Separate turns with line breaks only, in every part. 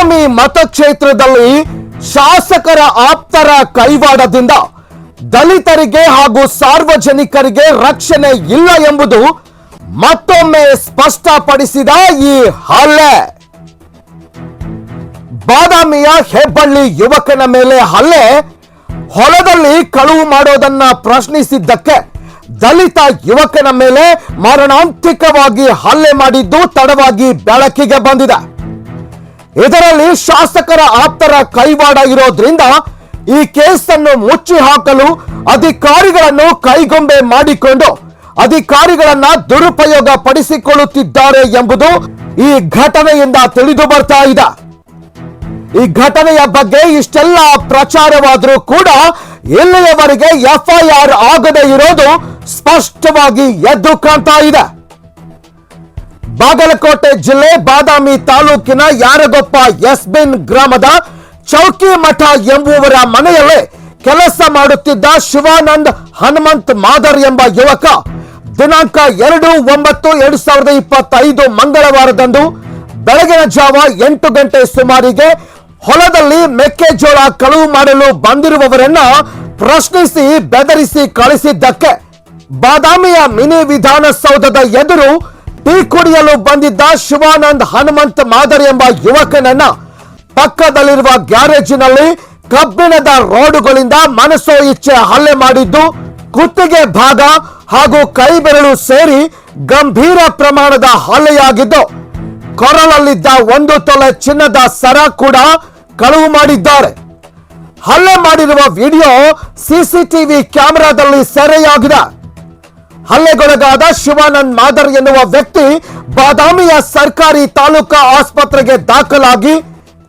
ಬಾದಾಮಿ ಮತಕ್ಷೇತ್ರದಲ್ಲಿ ಶಾಸಕರ ಆಪ್ತರ ಕೈವಾಡದಿಂದ ದಲಿತರಿಗೆ ಹಾಗೂ ಸಾರ್ವಜನಿಕರಿಗೆ ರಕ್ಷಣೆ ಇಲ್ಲ ಎಂಬುದು ಮತ್ತೊಮ್ಮೆ ಸ್ಪಷ್ಟಪಡಿಸಿದ ಈ ಹಲ್ಲೆ. ಬಾದಾಮಿಯ ಹೆಬ್ಬಳ್ಳಿ ಯುವಕನ ಮೇಲೆ ಹಲ್ಲೆ. ಹೊಲದಲ್ಲಿ ಕಳುವು ಮಾಡೋದನ್ನ ಪ್ರಶ್ನಿಸಿದ್ದಕ್ಕೆ ದಲಿತ ಯುವಕನ ಮೇಲೆ ಮಾರಣಾಂತಿಕವಾಗಿ ಹಲ್ಲೆ ಮಾಡಿದ್ದು ತಡವಾಗಿ ಬೆಳಕಿಗೆ ಬಂದಿದೆ. ಇದರಲ್ಲಿ ಶಾಸಕರ ಆಪ್ತರ ಕೈವಾಡ ಇರೋದ್ರಿಂದ ಈ ಕೇಸನ್ನು ಮುಚ್ಚಿ ಹಾಕಲು ಅಧಿಕಾರಿಗಳನ್ನು ಕೈಗೊಂಬೆ ಮಾಡಿಕೊಂಡು ಅಧಿಕಾರಿಗಳನ್ನ ದುರುಪಯೋಗ ಪಡಿಸಿಕೊಳ್ಳುತ್ತಿದ್ದಾರೆ ಎಂಬುದು ಈ ಘಟನೆಯಿಂದ ತಿಳಿದು ಬರ್ತಾ ಇದೆ. ಈ ಘಟನೆಯ ಬಗ್ಗೆ ಇಷ್ಟೆಲ್ಲ ಪ್ರಚಾರವಾದರೂ ಕೂಡ ಇಲ್ಲಿಯವರೆಗೆ ಎಫ್ಐಆರ್ ಆಗದೇ ಇರೋದು ಸ್ಪಷ್ಟವಾಗಿ ಎದ್ದು ಕಾಣ್ತಾ ಇದೆ. ಬಾಗಲಕೋಟೆ ಜಿಲ್ಲೆ ಬಾದಾಮಿ ತಾಲೂಕಿನ ಯಾರಗೊಪ್ಪ ಎಸ್ಬಿನ್ ಗ್ರಾಮದ ಚೌಕಿ ಮಠ ಎಂಬುವರ ಮನೆಯಲ್ಲೇ ಕೆಲಸ ಮಾಡುತ್ತಿದ್ದ ಶಿವಾನಂದ್ ಹನುಮಂತ್ ಮಾದರ್ ಎಂಬ ಯುವಕ ದಿನಾಂಕ ಎರಡು ಒಂಬತ್ತು ಎರಡು ಸಾವಿರದ ಇಪ್ಪತ್ತೈದು ಮಂಗಳವಾರದಂದು ಬೆಳಗಿನ ಜಾವ ಎಂಟು ಗಂಟೆ ಸುಮಾರಿಗೆ ಹೊಲದಲ್ಲಿ ಮೆಕ್ಕೆಜೋಳ ಕಳುವು ಮಾಡಲು ಬಂದಿರುವವರನ್ನ ಪ್ರಶ್ನಿಸಿ, ಬೆದರಿಸಿ ಕಳಿಸಿದ್ದಕ್ಕೆ. ಬಾದಾಮಿಯ ಮಿನಿ ವಿಧಾನಸೌಧದ ಎದುರು ಟೀ ಕುಡಿಯಲು ಬಂದಿದ್ದ ಶಿವಾನಂದ್ ಹನುಮಂತ್ ಮಾದರ್ ಎಂಬ ಯುವಕನನ್ನ ಪಕ್ಕದಲ್ಲಿರುವ ಗ್ಯಾರೇಜಿನಲ್ಲಿ ಕಬ್ಬಿಣದ ರೋಡುಗಳಿಂದ ಮನಸ್ಸೋ ಇಚ್ಛೆ ಹಲ್ಲೆ ಮಾಡಿದ್ದು, ಕುತ್ತಿಗೆ ಭಾಗ ಹಾಗೂ ಕೈ ಬೆರಳು ಸೇರಿ ಗಂಭೀರ ಪ್ರಮಾಣದ ಹಲ್ಲೆಯಾಗಿದ್ದು, ಕೊರಳಲ್ಲಿದ್ದ ಒಂದು ತೊಲೆ ಚಿನ್ನದ ಸರ ಕೂಡ ಕಳುವು ಮಾಡಿದ್ದಾರೆ. ಹಲ್ಲೆ ಮಾಡಿರುವ ವಿಡಿಯೋ ಸಿಸಿಟಿವಿ ಕ್ಯಾಮೆರಾದಲ್ಲಿ ಸೆರೆಯಾಗಿದೆ. ಹಲ್ಲೆಗೊಳಗಾದ ಶಿವಾನಂದ್ ಮಾದರ್ ಎನ್ನುವ ವ್ಯಕ್ತಿ ಬಾದಾಮಿಯ ಸರ್ಕಾರಿ ತಾಲೂಕಾ ಆಸ್ಪತ್ರೆಗೆ ದಾಖಲಾಗಿ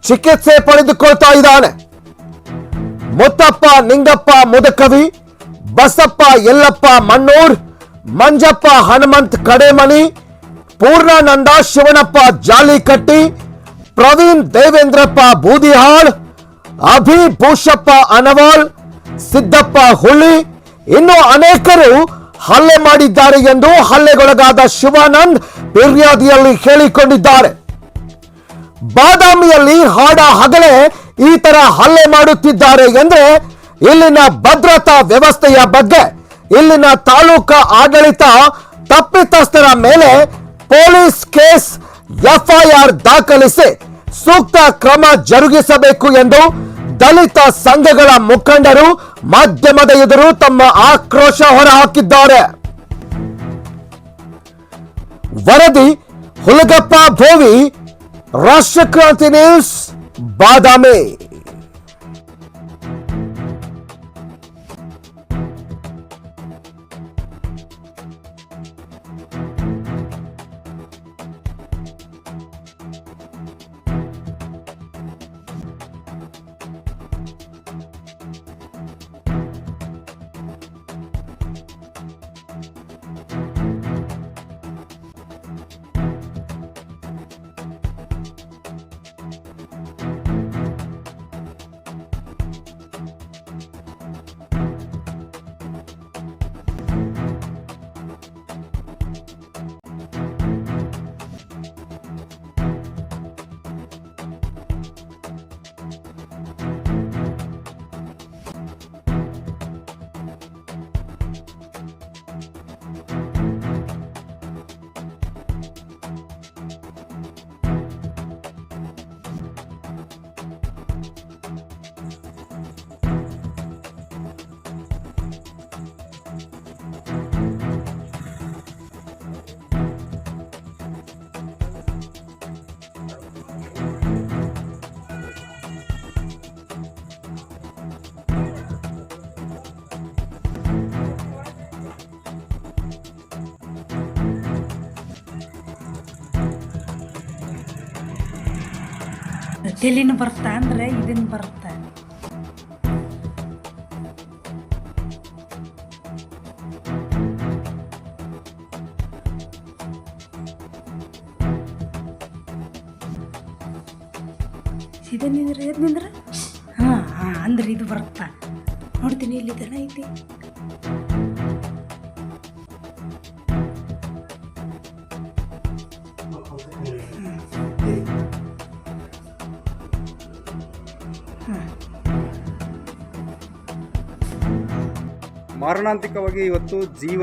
ಚಿಕಿತ್ಸೆ ಪಡೆದುಕೊಳ್ತಾ ಇದ್ದಾನೆ. ಮುತ್ತಪ್ಪ ನಿಂಗಪ್ಪ ಮುದಕವಿ, ಬಸಪ್ಪ ಎಲ್ಲಪ್ಪ ಮಣ್ಣೂರ್, ಮಂಜಪ್ಪ ಹನುಮಂತ್ ಕಡೆಮನಿ, ಪೂರ್ಣಾನಂದ ಶಿವನಪ್ಪ ಜಾಲಿಕಟ್ಟಿ, ಪ್ರವೀಣ್ ದೇವೇಂದ್ರಪ್ಪ ಬೂದಿಹಾಳ್, ಅಭಿ ಭೂಷಪ್ಪ ಅನವಾಳ್, ಸಿದ್ದಪ್ಪ ಹುಳಿ ಇನ್ನು ಅನೇಕರು ಹಲ್ಲೆ ಮಾಡಿದ್ದಾರೆ ಎಂದು ಹಲ್ಲೆಗೊಳಗಾದ ಶಿವಾನಂದ್ ಫಿರ್ಯಾದಿಯಲ್ಲಿ ಹೇಳಿಕೊಂಡಿದ್ದಾರೆ. ಬಾದಾಮಿಯಲ್ಲಿ ಹಾಡ ಹಗಲೇ ಈ ತರ ಹಲ್ಲೆ ಮಾಡುತ್ತಿದ್ದಾರೆ ಎಂದ್ರೆ ಇಲ್ಲಿನ ಭದ್ರತಾ ವ್ಯವಸ್ಥೆಯ ಬಗ್ಗೆ, ಇಲ್ಲಿನ ತಾಲೂಕಾ ಆಡಳಿತ ತಪ್ಪಿತಸ್ಥರ ಮೇಲೆ ಪೊಲೀಸ್ ಕೇಸ್ ಎಫ್ಐಆರ್ ದಾಖಲಿಸಿ ಸೂಕ್ತ ಕ್ರಮ ಜರುಗಿಸಬೇಕು ಎಂದು ದಲಿತ ಸಂಘಗಳ ಮುಖಂಡರು ಮಾಧ್ಯಮದ ಎದುರು ತಮ್ಮ ಆಕ್ರೋಶ ಹೊರಹಾಕಿದ್ದಾರೆ. ವರದಿ ಹುಲಗಪ್ಪ ಭೋವಿ ರಾಷ್ಟ್ರಕ್ರಾಂತಿ ನ್ಯೂಸ್ ಬಾದಾಮಿ.
ತೆಲಿನ ಬರ್ತಾ ಅಂದ್ರೆ ಇದನ್ನು ಬರುತ್ತೆ ಇದನ್ನ ನಿಂದ್ರ ಹಾ, ಹಾಂ, ಅಂದ್ರೆ ಇದು ಬರುತ್ತಾ ನೋಡ್ತೀನಿ ಇಲ್ಲಿ ದನ ಐತಿ.
ಮಾರಣಾಂತಿಕವಾಗಿ ಇವತ್ತು ಜೀವ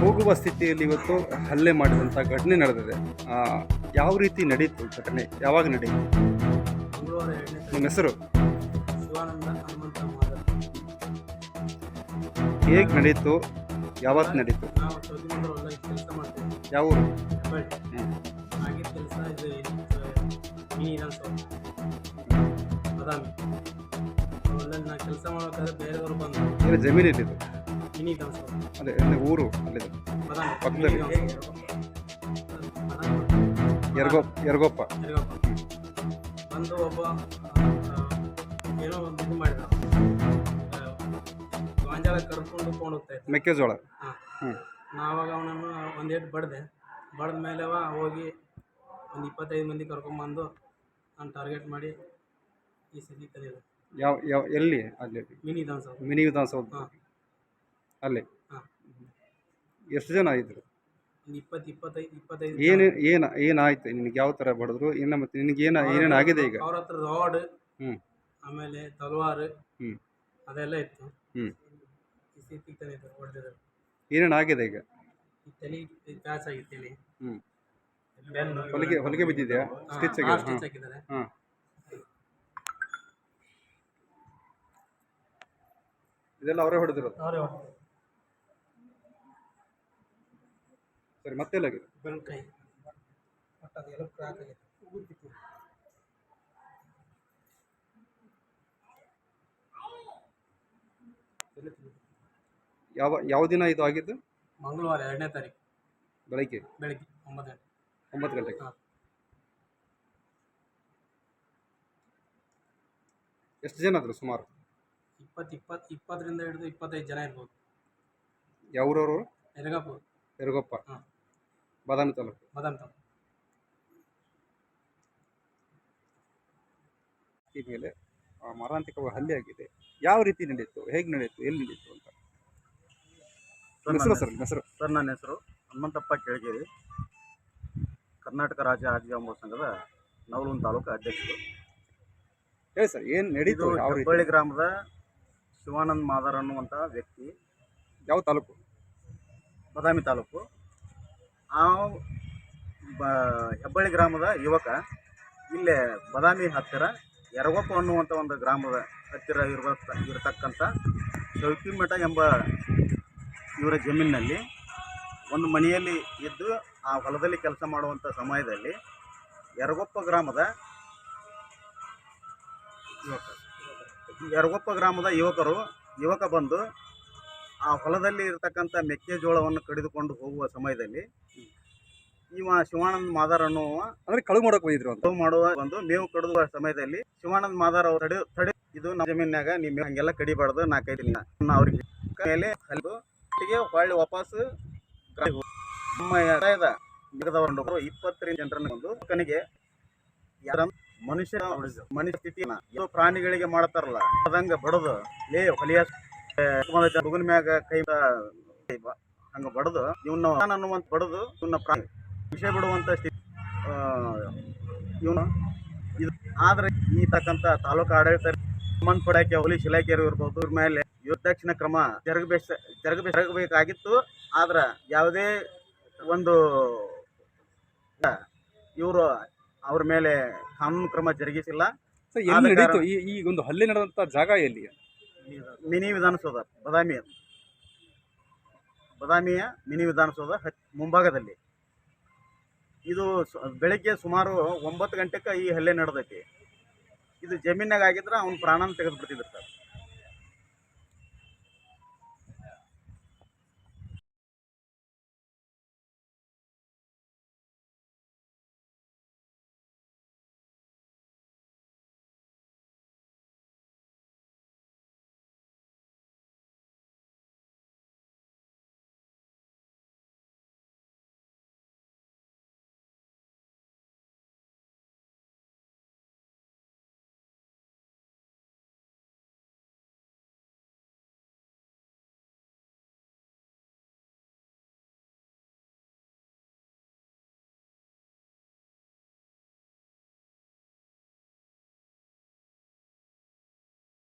ಹೋಗುವ ಸ್ಥಿತಿಯಲ್ಲಿ ಇವತ್ತು ಹಲ್ಲೆ ಮಾಡಿದಂಥ ಘಟನೆ ನಡೆದಿದೆ. ಯಾವ ರೀತಿ ನಡೀತು ಘಟನೆ? ಯಾವಾಗ ನಡೀತು ನಿಮ್ಮ ಹೆಸರು? ಹೇಗೆ ನಡೀತು? ಯಾವತ್ತು ನಡೀತು? ಯಾವ ಊರು?
ಕೆಲಸ ಇದು ಮಿನಿ ವಿಧಾನಸೌಧ ಬದಾಮಿ ಹೊಲದಲ್ಲಿ ನಾ ಕೆಲಸ ಮಾಡಬೇಕಾದ್ರೆ ಬೇರೆಯವರು ಬಂದರು.
ಏನು ಜಮೀನು ಇಟ್ಟಿದ್ದು
ಮಿನಿ ವಿಧಾನಸೌಧ
ಅದೇ ಅಂದರೆ ಊರು ಅಲ್ಲಿದೆ
ಬದಾಮಿ.
ಪಕ್ಕದಲ್ಲಿ. ಯರ್ಗೋಪ್ ಯರ್ಗೋಪ್ಪ.
ಬಂದು ಒಬ್ಬ ಆ, ಏನೋ ಒಂದು ಇದು ಮಾಡಿದ. ಗಾಂಜಾಳ ಕರ್ಕೊಂಡು ಕೊಂಡು ಹೋಗ್ತಾ ಇದ್ದ.
ಮೆಕ್ಕೆಜೋಳ.
ಹಾಂ.
ಹ್ಞೂ
ನಾವಾಗ ಅವನನ್ನು ಒಂದೇಟು ಬಡ್ದೆ. ಬಡ್ದ ಮೇಲೆ ಅವ ಹೋಗಿ ಒಂದು ಇಪ್ಪತ್ತೈದು ಮಂದಿ ಕರ್ಕೊಂಬಂದು ನಾನು ಟಾರ್ಗೆಟ್ ಮಾಡಿ ಈ ಸ್ಥಿತಿ ತಂದಿದ್ದೆ
ಯಾವ ಯಾವ ಎಲ್ಲಿ? ಅಲ್ಲಿ.
ಮಿನಿ ವಿಧಾನಸೌಧ
ಮಿನಿ ವಿಧಾನಸೌಧ
ಹಾಂ.
ಅಲ್ಲಿ.
ಹಾಂ.
ಎಷ್ಟು ಜನ ಇದ್ರು?
ಒಂದು ಇಪ್ಪತ್ತು ಇಪ್ಪತ್ತೈದು ಇಪ್ಪತ್ತೈದು
ಏನು ಏನು ಏನಾಯ್ತು? ನಿನಗೆ ಯಾವ ಥರ ಬಡಿದ್ರು? ಏನು ಮತ್ತೆ ನಿನಗೆ ಏನು ಏನೇನು ಆಗಿದೆ ಈಗ?
ಅವ್ರ ಹತ್ರ ರಾಡ್
ಹ್ಞೂ
ಆಮೇಲೆ ತಲವಾರು
ಹ್ಞೂ
ಅದೆಲ್ಲ ಇತ್ತು.
ಹ್ಞೂ
ಹೊಡೆದಿದ್ರು
ಏನೇನು ಆಗಿದೆ ಈಗ?
ಈ ತಲೆ ಪ್ಯಾಚ್ ಆಗಿತ್ತು ತಲೆ.
ಹ್ಞೂ
ಬೆನ್ನು.
ಹೊಲಿಗೆ ಹೊಲಿಗೆ ಬಿದ್ದಿದೆಯಾ? ಸ್ಟಿಚ್ ಆಗಿದೆ
ಸ್ಟಿಚ್ ಹಾಕಿದ್ದಾರೆ.
ಹಾಂ. ಇದೆಲ್ಲ ಅವರೇ ಹೊಡೆದಿರೋದು?
ಅವರೇ
ಸರಿ
ಮತ್ತೆ ಕೈ.
ಯಾವ ಯಾವ ದಿನ ಇದು ಆಗಿದ್ದು?
ಮಂಗಳವಾರ ಎರಡನೇ ತಾರೀಕು.
ಬೆಳಗ್ಗೆ?
ಬೆಳಗ್ಗೆ ಒಂಬತ್ತು ಗಂಟೆ.
ಒಂಬತ್ತು ಗಂಟೆಗೆ?
ಹಾಂ.
ಎಷ್ಟು ಜನ ಆದರು ಸುಮಾರು?
ಇಪ್ಪತ್ತು ಇಪ್ಪತ್ತು ಇಪ್ಪತ್ತರಿಂದ ಹಿಡಿದು ಇಪ್ಪತ್ತೈದು ಜನ ಇರ್ಬೋದು.
ಯಾವ್ರವರು?
ಎರಗಾಪುರ.
ಯರಗೊಪ್ಪ
ಹಾಂ.
ಬಾದಾಮಿ ತಾಲೂಕು.
ಬದಾಮಿ ತಾಲೂಕು.
ಈ ಮೇಲೆ ಆ, ಹಲ್ಲಿ ಹಲ್ಲೆ ಆಗಿದೆ. ಯಾವ ರೀತಿ ನಡೆಯಿತು ಹೇಗೆ ನಡೆಯಿತು ಎಲ್ಲಿ ನಡೆಯಿತು ಅಂತ? ನಿಮ್ಮ ಹೆಸರು ಸರ್ ನಿಮ್ಮ ಹೆಸರು?
ಸರ್ ನನ್ನ ಹೆಸರು ಹನುಮಂತಪ್ಪ ಕೆಳಗೇರಿ. ಕರ್ನಾಟಕ ರಾಜ್ಯ ರಾಜ್ಯಾಂಬ ಸಂಘದ ನವಲೂನ್ ತಾಲೂಕು ಅಧ್ಯಕ್ಷರು.
ಹೇಳಿ ಸರ್ ಏನು ನಡೀತು? ಯಾವ ರೀತಿ?
ಹೆಬ್ಬಳ್ಳಿ ಗ್ರಾಮದ ಶಿವಾನಂದ್ ಮಾದರ್ ಅನ್ನುವಂಥ ವ್ಯಕ್ತಿ,
ಯಾವ ತಾಲೂಕು?
ಬದಾಮಿ ತಾಲೂಕು. ಆ ಬ ಹೆಬ್ಬಳ್ಳಿ ಗ್ರಾಮದ ಯುವಕ, ಇಲ್ಲೇ ಬದಾಮಿ ಹತ್ತಿರ ಎರಗೊಪ್ಪ ಅನ್ನುವಂಥ ಒಂದು ಗ್ರಾಮದ ಹತ್ತಿರ ಇರುವ ಇರತಕ್ಕಂಥ ಚೌಕಿಮಠ ಎಂಬ ಇವರ ಜಮೀನಿನಲ್ಲಿ ಒಂದು ಮನೆಯಲ್ಲಿ ಇದ್ದು ಆ ಹೊಲದಲ್ಲಿ ಕೆಲಸ ಮಾಡುವಂಥ ಸಮಯದಲ್ಲಿ ಎರಗೊಪ್ಪ ಗ್ರಾಮದ ಯುವಕ. ಯರಗೊಪ್ಪ ಗ್ರಾಮದ ಯುವಕರು ಯುವಕ ಬಂದು ಆ ಹೊಲದಲ್ಲಿ ಇರತಕ್ಕಂಥ ಮೆಕ್ಕೆಜೋಳವನ್ನು ಕಡಿದುಕೊಂಡು ಹೋಗುವ ಸಮಯದಲ್ಲಿ ಇವ ಶಿವಾನಂದ ಮಾದಾರ್ ಅನ್ನುವ
ಅಂದ್ರೆ ಕಳು ಮಾಡಕ್ ಹೋಗಿದ್ರು ಅಂತ
ಕಟಾವು ಮಾಡುವ ಒಂದು ಮೇವು ಕಡಿದುವ ಸಮಯದಲ್ಲಿ ಶಿವಾನಂದ ಮಾದಾರ್ ಅವರು ತಡೆ ತಡೆ ಇದು ನಮ್ಮ ಜಮೀನಾಗ ನೀವು ಹಂಗೆಲ್ಲ ಕಡಿಬಾರ್ದು ನಾಲ್ಕೈದು ದಿನ ಅವ್ರಿಗೆ ಮೇಲೆ ಹಲ್ಲು ಒಟ್ಟಿಗೆ ಹೊಳ್ಳಿ ವಾಪಸ್. ನಮ್ಮ ಇಪ್ಪತ್ತರಿಂದ ಜನರನ್ನು ಒಂದು ಕನಿಗೆ ಯಾರ ಮನುಷ್ಯ ಮನುಷ್ಯ ಸ್ಥಿತಿನ ಪ್ರಾಣಿಗಳಿಗೆ ಮಾಡತಾರಲ್ಲ ಅದಂಗ ಬಡದು. ಲೇ ಹೊಲಿಯ ಮಗುನ ಮ್ಯಾಗ ಕೈ ಹಂಗ ಬಡದು. ಇವನ್ನ ಅನ್ನುವಂತ ಬಡದು ಇವನ್ನ ಪ್ರಾಣಿ. ವಿಷಯ ಬಿಡುವಂತ ಸ್ಥಿತಿ. ಇವನು ಇದು. ಆದ್ರೆ ಈ ತಕ್ಕಂತ ತಾಲೂಕು ಆಡಳಿತ ಸಂಬಂಧಪಡಕ್ಕೆ ಪೊಲೀಸ್ ಇಲಾಖೆಯವರು ಇರ್ಬೋದು, ಇವ್ರ ಮೇಲೆ ಯುದ್ಧಕ್ಷಿಣ ಕ್ರಮ ಜರುಗಬೇಕ ಜರುಗಬೇ, ಜರುಗಬೇಕಾಗಿತ್ತು. ಆದ್ರೆ ಯಾವುದೇ ಒಂದು, ಇವರು ಅವ್ರ ಮೇಲೆ ಕಾನೂನು ಕ್ರಮ ಜರುಗಿಸಿಲ್ಲ.
ಸರ್ ಎಲ್ಲಿ
ಆದ
ನಡೀತು? ಈ ಈ ಒಂದು ಹಲ್ಲೆ ನಡೆದಂತ ಜಾಗ ಎಲ್ಲಿ
ಮಿನಿ ವಿಧಾನಸೌಧ ಬದಾಮಿ ಬದಾಮಿಯ ಮಿನಿ ವಿಧಾನಸೌಧ ಹತ್- ಮುಂಭಾಗದಲ್ಲಿ. ಇದು ಬೆಳಿಗ್ಗೆ ಬೆಳಗ್ಗೆ ಸುಮಾರು ಒಂಬತ್ತು ಗಂಟೆಗೆ ಈ ಹಲ್ಲೆ ನಡೆದೈತಿ. ಇದು ಜಮೀನಾಗ ಆಗಿದ್ರೆ ಅವ್ನು ಪ್ರಾಣನ ತೆಗೆದು ಬಿಡ್ತಿದ್ರು ಸರ್.